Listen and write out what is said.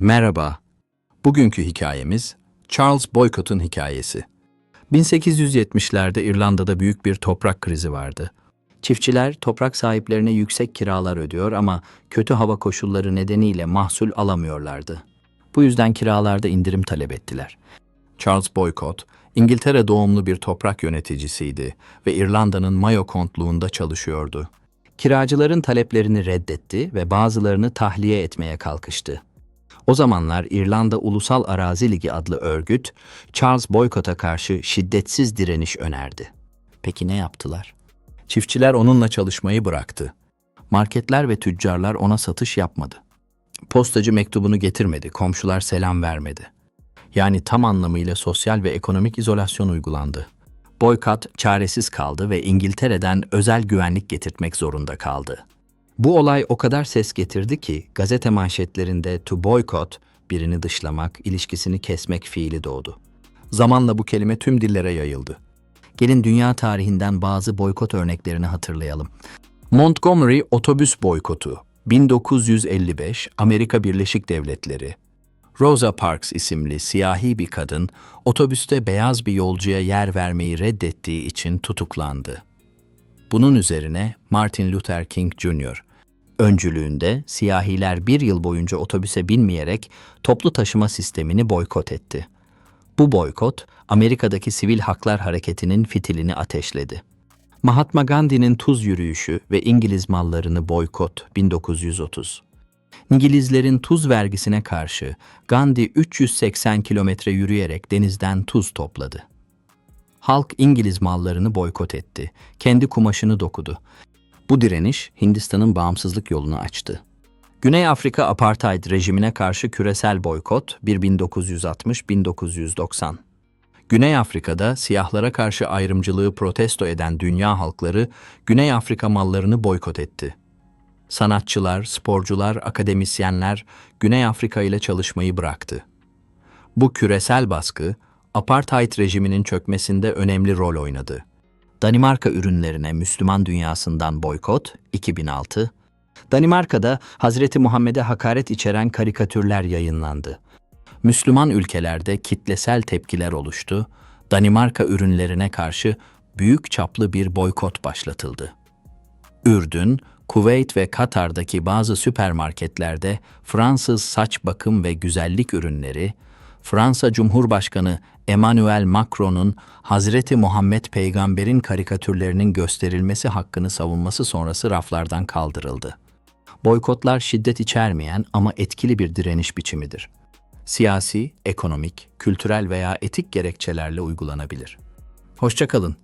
Merhaba. Bugünkü hikayemiz Charles Boycott'un hikayesi. 1870'lerde İrlanda'da büyük bir toprak krizi vardı. Çiftçiler toprak sahiplerine yüksek kiralar ödüyor ama kötü hava koşulları nedeniyle mahsul alamıyorlardı. Bu yüzden kiralarda indirim talep ettiler. Charles Boycott, İngiltere doğumlu bir toprak yöneticisiydi ve İrlanda'nın Mayo kontluğunda çalışıyordu. Kiracıların taleplerini reddetti ve bazılarını tahliye etmeye kalkıştı. O zamanlar İrlanda Ulusal Arazi Ligi adlı örgüt, Charles Boycott'a karşı şiddetsiz direniş önerdi. Peki ne yaptılar? Çiftçiler onunla çalışmayı bıraktı. Marketler ve tüccarlar ona satış yapmadı. Postacı mektubunu getirmedi, komşular selam vermedi. Yani tam anlamıyla sosyal ve ekonomik izolasyon uygulandı. Boykot çaresiz kaldı ve İngiltere'den özel güvenlik getirtmek zorunda kaldı. Bu olay o kadar ses getirdi ki gazete manşetlerinde to boycott, birini dışlamak, ilişkisini kesmek fiili doğdu. Zamanla bu kelime tüm dillere yayıldı. Gelin dünya tarihinden bazı boykot örneklerini hatırlayalım. Montgomery otobüs boykotu 1955 Amerika Birleşik Devletleri Rosa Parks isimli siyahi bir kadın otobüste beyaz bir yolcuya yer vermeyi reddettiği için tutuklandı. Bunun üzerine Martin Luther King Jr. Öncülüğünde siyahiler bir yıl boyunca otobüse binmeyerek toplu taşıma sistemini boykot etti. Bu boykot Amerika'daki sivil haklar hareketinin fitilini ateşledi. Mahatma Gandhi'nin tuz yürüyüşü ve İngiliz mallarını boykot 1930. İngilizlerin tuz vergisine karşı Gandhi 380 kilometre yürüyerek denizden tuz topladı. Halk İngiliz mallarını boykot etti. Kendi kumaşını dokudu. Bu direniş Hindistan'ın bağımsızlık yolunu açtı. Güney Afrika apartheid rejimine karşı küresel boykot 1960-1990. Güney Afrika'da siyahlara karşı ayrımcılığı protesto eden dünya halkları Güney Afrika mallarını boykot etti. Sanatçılar, sporcular, akademisyenler Güney Afrika ile çalışmayı bıraktı. Bu küresel baskı apartheid rejiminin çökmesinde önemli rol oynadı. Danimarka ürünlerine Müslüman dünyasından boykot 2006. Danimarka'da Hazreti Muhammed'e hakaret içeren karikatürler yayınlandı. Müslüman ülkelerde kitlesel tepkiler oluştu. Danimarka ürünlerine karşı büyük çaplı bir boykot başlatıldı. Ürdün, Kuveyt ve Katar'daki bazı süpermarketlerde Fransız saç bakım ve güzellik ürünleri, Fransa Cumhurbaşkanı Emmanuel Macron'un Hazreti Muhammed Peygamber'in karikatürlerinin gösterilmesi hakkını savunması sonrası raflardan kaldırıldı. Boykotlar şiddet içermeyen ama etkili bir direniş biçimidir. Siyasi, ekonomik, kültürel veya etik gerekçelerle uygulanabilir. Hoşçakalın.